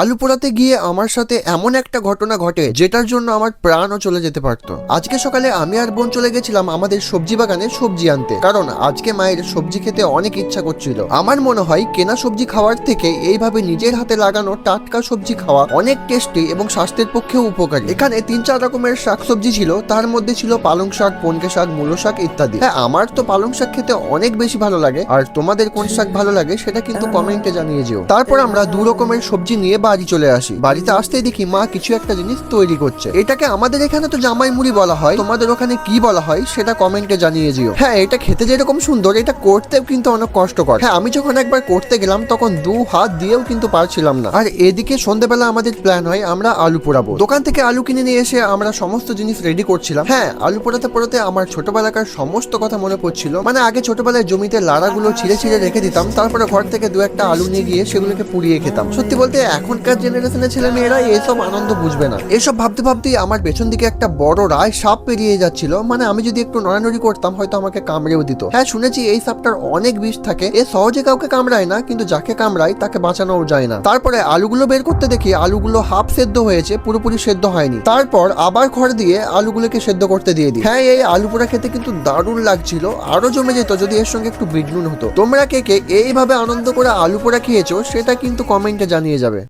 আলু পোড়াতে গিয়ে আমার সাথে এমন একটা ঘটনা ঘটে যেটার জন্য আমার প্রাণও চলে যেতে পারতো। আজকে সকালে আমি আর বোন চলে গেছিলাম আমাদের সবজি বাগানে সবজি আনতে। কারণ আজকে মায়ের সবজি খেতে অনেক ইচ্ছা করছিল। আমার মনে হয় কেনা সবজি খাওয়ার থেকে এইভাবে নিজের হাতে লাগানো টাটকা সবজি খাওয়া অনেক টেস্টি এবং স্বাস্থ্যের পক্ষেও উপকারী। এখানে তিন চার রকমের শাকসবজি ছিল তার মধ্যে ছিল পালং শাক পনকে শাক মূলো শাক ইত্যাদি। হ্যাঁ আমার তো পালং শাক খেতে অনেক বেশি ভালো লাগে। আর তোমাদের কোন শাক ভালো লাগে সেটা কিন্তু কমেন্টে জানিয়ে যেও। তারপর আমরা দু রকমের সবজি নিয়ে বাড়ি চলে আসি। বাড়িতে আসতেই দেখি মা কিছু একটা জিনিস তৈরি করছে। এটাকে আমাদের এখানে তো জামাই মুড়ি বলা হয়। তোমাদের ওখানে কি বলা হয় সেটা কমেন্টে জানিয়ে দিও। হ্যাঁ এটা খেতে যেরকম সুন্দর, এটা করতেও কিন্তু অনেক কষ্টকর। হ্যাঁ আমি যখন একবার করতে গেলাম তখন দু হাত দিয়েও কিন্তু পারছিলাম না। আর এদিকে সন্ধ্যেবেলা আমাদের প্ল্যান হয় আমরা আলু পোড়াবো। দোকান থেকে আলু কিনে নিয়ে এসে আমরা সমস্ত জিনিস রেডি করছিলাম। হ্যাঁ আলু পোড়াতে পোড়াতে আমার ছোটবেলাকার সমস্ত কথা মনে পড়ছিল। মানে আগে ছোটবেলায় জমিতে লাড়াগুলো ছিঁড়ে ছিঁড়ে রেখে দিতাম, তারপরে ঘর থেকে দু একটা আলু নিয়ে গিয়ে সেগুলোকে পুড়িয়ে খেতাম। সত্যি বলতে এখনকার জেনারেশনের ছেলে মেয়েরা এইসব আনন্দ বুঝবে না। এসব ভাবতে ভাবতেই আমার পেছন দিকে একটা বড় রায় সাপ পেরিয়ে যাচ্ছিল। মানে আমি যদি একটু নড়ানড়ি করতাম, হয়তো আমাকে কামড়েও দিত। হ্যাঁ শুনেছি এই সাপটার অনেক বিষ থাকে। এ সহজে কাউকে কামড়ায় না, কিন্তু যাকে কামড়ায় তাকে বাঁচানোও যায় না। তারপরে আলুগুলো বের করতে দেখি আলুগুলো হাফ সেদ্ধ হয়েছে, পুরোপুরি সেদ্ধ হয়নি। তারপর আবার খড় দিয়ে আলুগুলোকে সেদ্ধ করতে দিয়ে দিই। হ্যাঁ এই আলু পোড়া খেতে কিন্তু দারুণ লাগছিল। আরও জমে যেত যদি এর সঙ্গে একটু বিট হতো। তোমরা কে কে এইভাবে আনন্দ করে আলু পোড়া খেয়েছো, সেটা কিন্তু কমেন্টে জানিয়ে যাবে।